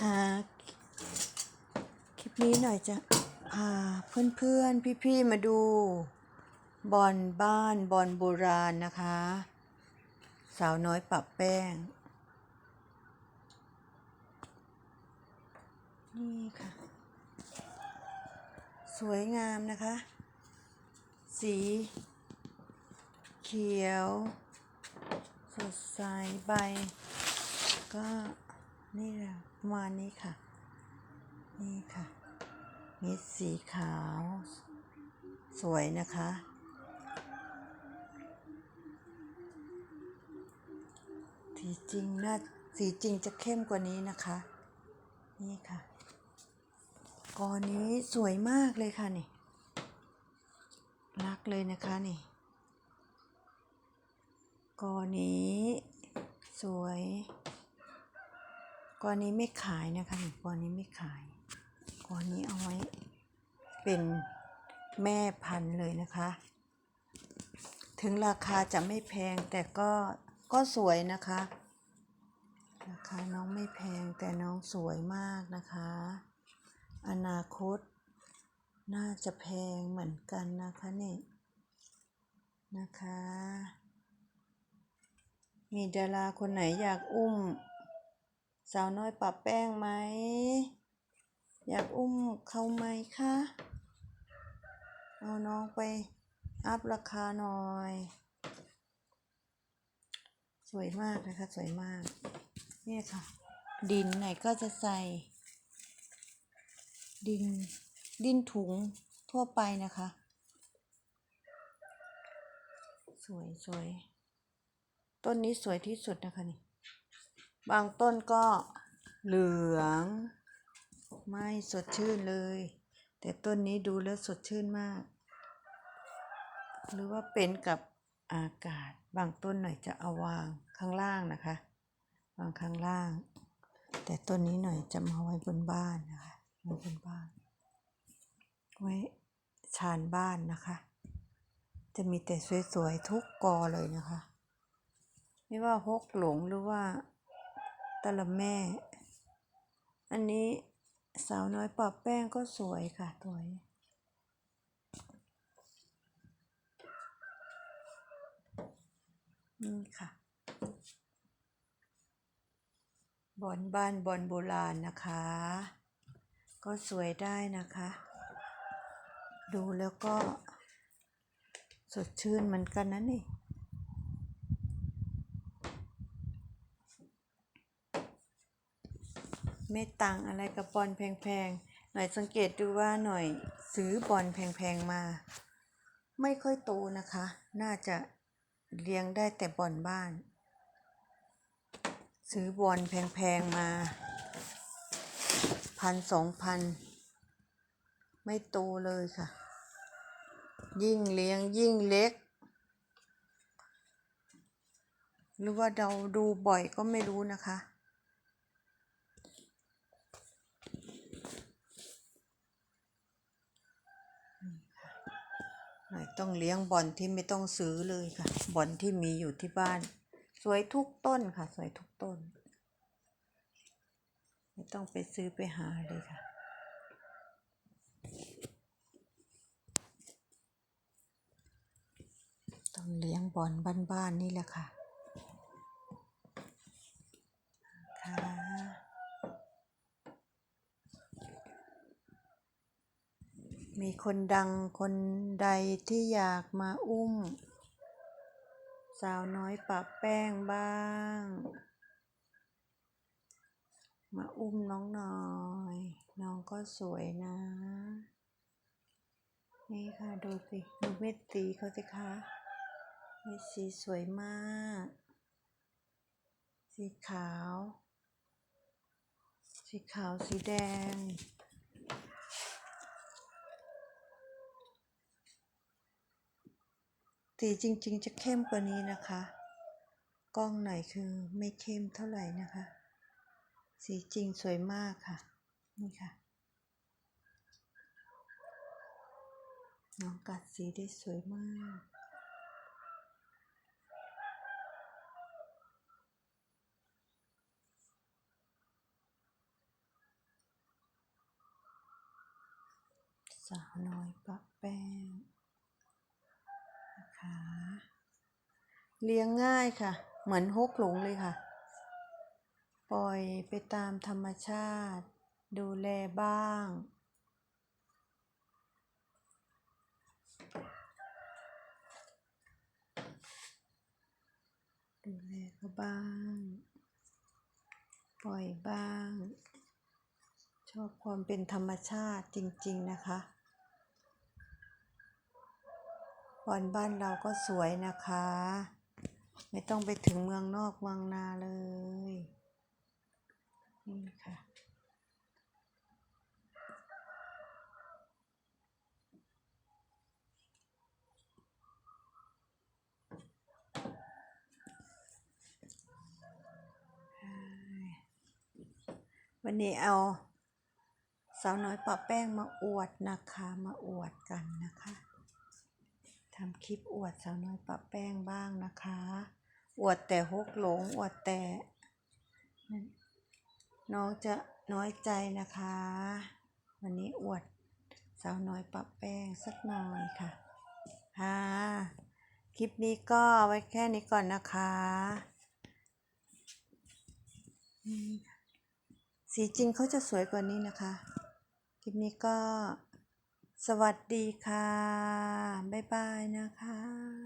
นะคะ คลิปนี้หน่อยจะพาเพื่อนๆ พี่ๆ มาดูบอลบ้านบอลโบราณนะคะ สาวน้อยปรับแป้ง นี่ค่ะ สวยงามนะคะ สีเขียว สดใสใบก็ นี่แหละประมาณนี้ค่ะ นี่ค่ะมีสีขาว สวยนะคะ สีจริงน่าสีจริงจะเข้มกว่านี้นะคะ นี่ค่ะ กอนี้สวยมากเลยค่ะนี่ รักเลยนะคะนี่ กอนี้สวย กอนนี้ไม่ขายนะคะนี่กอนนี้ไม่ขายกอนี้เอาไว้เป็นแม่พันธุ์เลยนะคะ ถึงราคาจะไม่แพงแต่ก็ก็สวยนะคะ ราคาน้องไม่แพงแต่น้องสวยมากนะคะ อนาคต น่าจะแพงเหมือนกันนะคะนี่นะคะ มีดาราคนไหนอยากอุ้ม สาวน้อยปรับแป้งไหม อยากอุ้มเขาไหมคะ เอาน้องไปอัพราคาหน่อย สวยมากนะคะ สวยมาก นี่ค่ะ ดินไหนก็จะใส่ ดิน ดินถุงทั่วไปนะคะ สวยสวยต้นนี้สวยที่สุดนะคะนี่ บางต้นก็เหลือง ไม่สดชื่นเลย แต่ต้นนี้ดูแล้วสดชื่นมาก หรือว่าเป็นกับอากาศ บางต้นหน่อยจะเอาวางข้างล่างนะคะ วางข้างล่าง แต่ต้นนี้หน่อยจะมาไว้บนบ้านนะคะไว้บนบ้าน ไว้ชานบ้านนะคะ จะมีแต่สวยๆทุกกอเลยนะคะ ไม่ว่าฮกหลงหรือว่า ตละแม่ อันนี้สาวน้อยปรับแป้งก็สวยค่ะสวย นี่ค่ะ บอนบ้านบอนโบราณนะคะ ก็สวยได้นะคะ ดูแล้วก็สดชื่นเหมือนกันนะนี่ ไม่ต่างอะไรกับบอลแพงๆ หน่อยสังเกตดูว่าหน่อยซื้อบอลแพงๆมา ไม่ค่อยโตนะคะ น่าจะเลี้ยงได้แต่บอลบ้าน ซื้อบอลแพงๆมาพันสองพันไม่โตเลยค่ะ ยิ่งเลี้ยงยิ่งเล็ก หรือว่าเราดูบ่อยก็ไม่รู้นะคะ หน่อย ต้องเลี้ยงบอลที่ไม่ต้องซื้อเลยค่ะ บอลที่มีอยู่ที่บ้าน สวยทุกต้นค่ะ สวยทุกต้น ไม่ต้องไปซื้อไปหาเลยค่ะ ต้องเลี้ยงบอลบ้านๆนี่แหละค่ะค่ะ มีคนดังคนใดที่อยากมาอุ้ม สาวน้อยปะแป้งบ้าง มาอุ้มน้องหน่อย น้องก็สวยนะ นี่ค่ะดูสิดูเม็ดสีเขาสิคะเม็ดสีสวยมาก สีขาว สีขาวสีแดง สีจริงๆ จะเข้มกว่านี้นะคะ กล้องไหนคือไม่เข้มเท่าไหร่นะคะ สีจริงสวยมากค่ะ นี่ค่ะ น้องกัดสีได้สวยมากสาวน้อยปะแป้ง เลี้ยงง่ายค่ะ เหมือนฮกหลงเลยค่ะ ปล่อยไปตามธรรมชาติ ดูแลบ้าง ดูแลเขาบ้าง ปล่อยบ้าง ชอบความเป็นธรรมชาติจริง ๆ นะคะบอนบ้านเราก็สวยนะคะ ไม่ต้องไปถึงเมืองนอกเมืองนาเลยนี่ค่ะวันนี้เอาสาวน้อยปะแป้งมาอวดนะคะ มาอวดกันนะคะทำคลิปอวดสาวน้อยปะแป้งบ้างนะคะ อวดแต่ฮกหลงอวดแต่ น้องจะน้อยใจนะคะ วันนี้อวดสาวน้อยปะแป้งสักหน่อยค่ะค่ะคลิปนี้ก็ไว้แค่นี้ก่อนนะคะสีจริงเขาจะสวยกว่านี้นะคะ คลิปนี้ก็สวัสดีค่ะ บ๊ายบายนะคะ